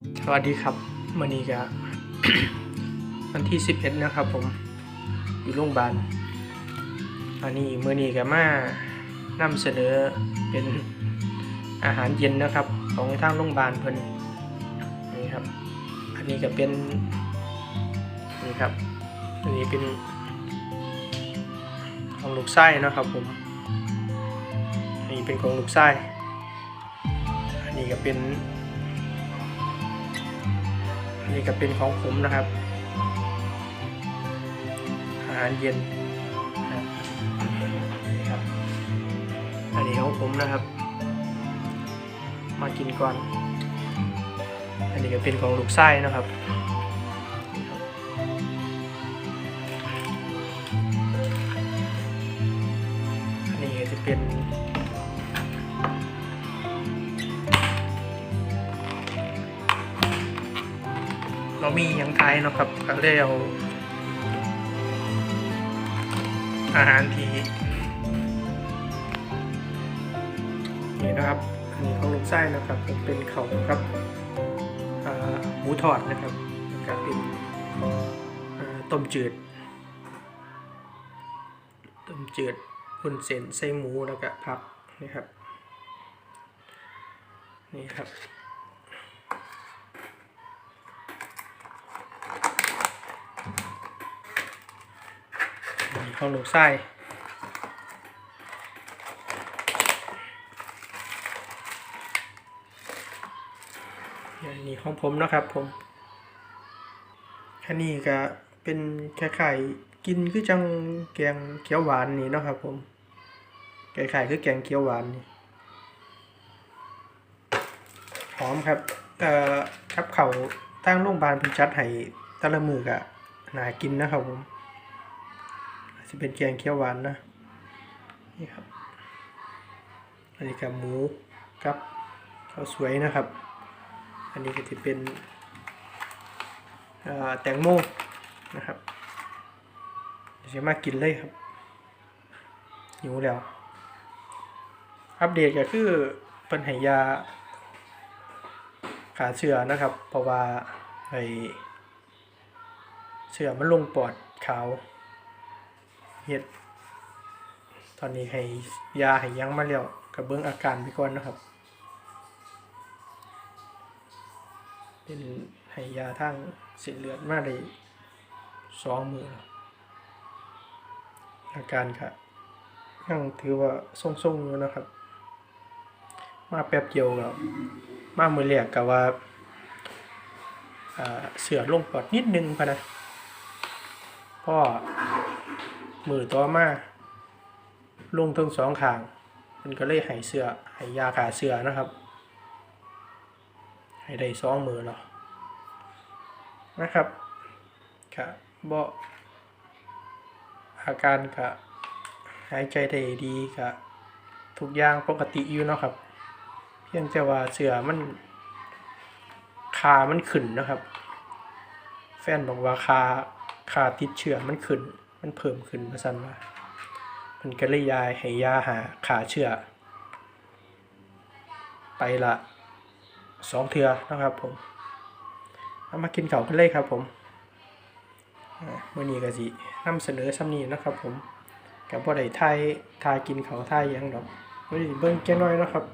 สวัสดีครับมื่อนี้ก็วันที่ 11 นะครับผม อยู่โรงพยาบาล อันนี้มื่อนี้ก็มานำเสนอเป็นอาหารเย็นนะครับ ของทางโรงพยาบาลเพิ่นนี่ครับ อันนี้ก็เป็นนี่ครับ อันนี้เป็นของลูกไส้นะครับผม อันนี้เป็นของลูกไส้ อันนี้ก็เป็น นนี้ก็เป็นของผมนะครับ อาหารเย็นนะครับอันนี้ของผมนะครับ มากินก่อน อันนี้ก็เป็นของลูกไส้นะครับนี่ครับอันนี้จะเป็น เรามีหยังไทยเนาะครับก็เลยเอาอาหารทีนี่นะครับอันนี้ของลูกไส้นะครับเป็นเขาครับหมูทอดนะครับแล้วก็เป็นต้มจืดต้มจืดหุ่นเส้นใส่หมูแล้วก็ผักนี่ครับนี่ครับ ของหนูไส้นนี้ของผมนะครับผมอันนี้ก็เป็นคล้ายๆกินคือจังแกงเขียวหวานนี่นะครับผมคล้ายๆคือแกงเขียวหวานนี่หอมครับเอ่อครับเขาตั้งโรงพยาบาลพิจัดให้ต่ละมือกะน่ากินนะครับผม จะเป็นแกงเขียวหวานนะ นี่ครับ อันนี้กับหมูกับข้าวสวยนะครับ อันนี้ก็จะเป็นแตงโมนะครับเดี๋ยวจะมากินเลยครับหิวแล้ว อัปเดตก็คือเป็นไหยาขาเชื้อนะครับ เพราะว่าไอเชื้อมันลงปอดขาว เฮ็ด ตอนนี้ให้ยาให้ยั้งมาแล้วกับเบิ้องอาการไปก่อนนะครับ เป็นให้ยาทางเส้นเลือดมาได้สองมืออาการก็ยังถือว่าทรงๆอยู่นะครับ มาแป๊บเดียวกับมามือแรกกับว่าอ่าเสือลงปอดนิดนึงพะนะพ่อ มือต่อมาลงทั้งสองข้างมันก็เลยให้เสือห้ยยาขาเสือนะครับให้ได้สองมือแล้วนะครับค่ะบ่อาการกะหายใจได้ดีกะทุกอย่างปกติอยู่เนาะครับ เพียงแต่ว่าเสือมันคามันขึ้นนะครับ แฟนบอกว่าคาคาติดเชื้อมันขึ้น มันเพิ่มขึ้นมาสั่นว่ามันก็เลยยายให้ยาหาขาเชื้อไปละสองเทือนะครับผมเอามากินเข่าวกันเลยครับผมอ่ามื่อนี้ก็สินำเสนอซ้ำนี้นะครับผมกับบ่ได้ทายทายกินเขาวทายยังดอกมื่อนี้เบิ่งแค่น้อยนะครับ